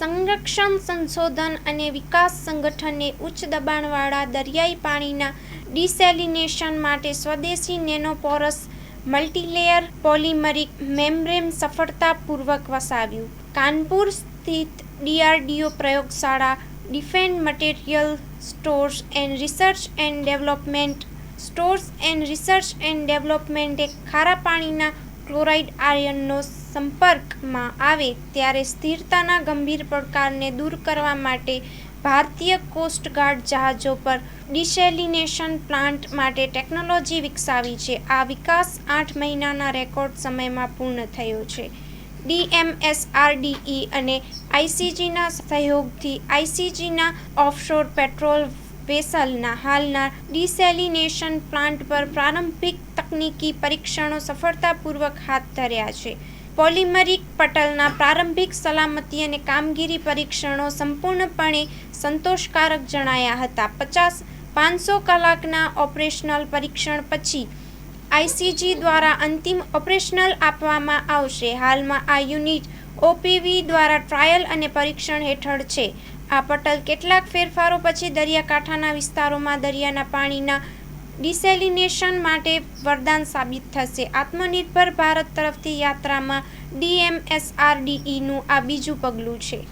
સંરક્ષણ સંશોધન અને વિકાસ સંગઠને ઉચ્ચ દબાણવાળા દરિયાઈ પાણીના ડિસેલિનેશન માટે સ્વદેશી નેનોપોરસ મલ્ટીલેયર પોલિમરિક મેમ્બ્રેન સફળતાપૂર્વક વસાવ્યું. કાનપુર સ્થિત ડીઆરડીઓ પ્રયોગશાળા defence material stores and research and development stores and research and ડેવલપમેન્ટે ખારા પાણીના ક્લોરાઇડ આયનનો સંપર્કમાં આવે ત્યારે સ્થિરતાના ગંભીર પડકારને દૂર કરવા માટે ભારતીય કોસ્ટગાર્ડ જહાજો પર ડિસેલિનેશન પ્લાન્ટ માટે ટેકનોલોજી વિકસાવી છે. આ વિકાસ આઠ મહિનાના રેકોર્ડ સમયમાં પૂર્ણ થયો છે. ડીએમએસઆરડીઈ અને આઈસીજીના સહયોગથી આઈસીજીના ઓફશોર પેટ્રોલ વેસલના હાલના ડિસેલિનેશન પ્લાન્ટ પર પ્રારંભિક તકનીકી પરીક્ષણો સફળતાપૂર્વક હાથ ધર્યા છે. પોલિમરિક પટલના પ્રારંભિક સલામતી અને કામગીરી પરીક્ષણો સંપૂર્ણપણે સંતોષકારક જણાયા હતા. પચાસ પાંચસો કલાકના ઓપરેશનલ પરીક્ષણ પછી આઈસીજી દ્વારા અંતિમ ઓપરેશનલ આપવામાં આવશે. હાલમાં આ યુનિટ ઓપીવી દ્વારા ટ્રાયલ અને પરીક્ષણ હેઠળ છે. આ પટલ કેટલાક ફેરફારો પછી દરિયાકાંઠાના વિસ્તારોમાં દરિયાના પાણીના ડિસેલિનેશન માટે વરદાન સાબિત થશે. આત્મનિર્ભર ભારત તરફથી યાત્રામાં ડીએમએસઆરડીઈનું આ બીજું પગલું છે.